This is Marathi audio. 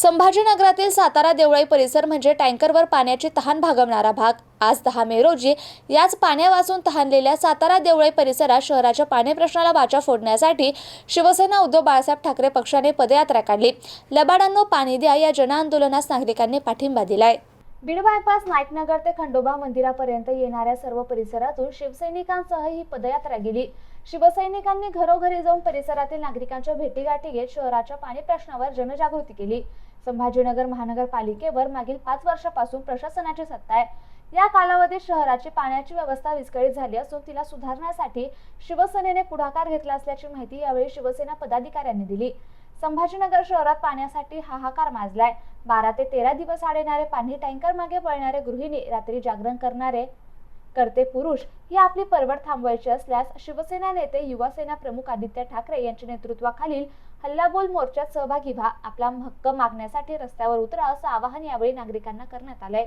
संभाजीनगरातील सातारा देवळाई परिसर म्हणजे टँकरवर पाण्याची तहान भागवणारा भाग. आज दहा मे रोजी याच पाण्यापासून तहानलेल्या सातारा देवळाई परिसरात शहराच्या पाणी प्रश्नाला वाचा फोडण्यासाठी शिवसेना उद्धव बाळासाहेब ठाकरे पक्षाने पदयात्रा काढली. लबाडांनो पाणी द्या या जनआंदोलनास नागरिकांनी पाठिंबा दिलाय. बीड बायपास नाईकनगर ते खंडोबा मंदिरापर्यंत येणाऱ्या सर्व परिसरातून शिवसैनिकांसह ही पदयात्रा गेली. शिवसैनिकांनी घरोघरी जाऊन परिसरातील नागरिकांच्या भेटीगाठी घेत शहराच्या पाणी प्रश्नावर जनजागृती केली. संभाजीनगर महानगरपालिकेवर मागील पाच वर्षापासून प्रशासनाची सत्ता आहे. या कालावधीत शहराची पाण्याची व्यवस्था विस्कळीत झाली असून तिला सुधारण्यासाठी शिवसेनेने पुढाकार घेतला असल्याची माहिती यावेळी शिवसेना पदाधिकाऱ्यांनी दिली. संभाजीनगर शहरात पाण्यासाठी हाहाकार माजलाय. बारा ते तेरा दिवस आढळणारे पाणी टँकर मागे पळणारे गृहिणी रात्री जागरण करणारे करते पुरुष ही आपली परवड थांबवायची असल्यास शिवसेना नेते युवासेना प्रमुख आदित्य ठाकरे यांच्या नेतृत्वाखालील हल्लाबोल मोर्चात सहभागी व्हा. आपला हक्क मागण्यासाठी रस्त्यावर उतरा असं आवाहन यावेळी नागरिकांना करण्यात आलंय.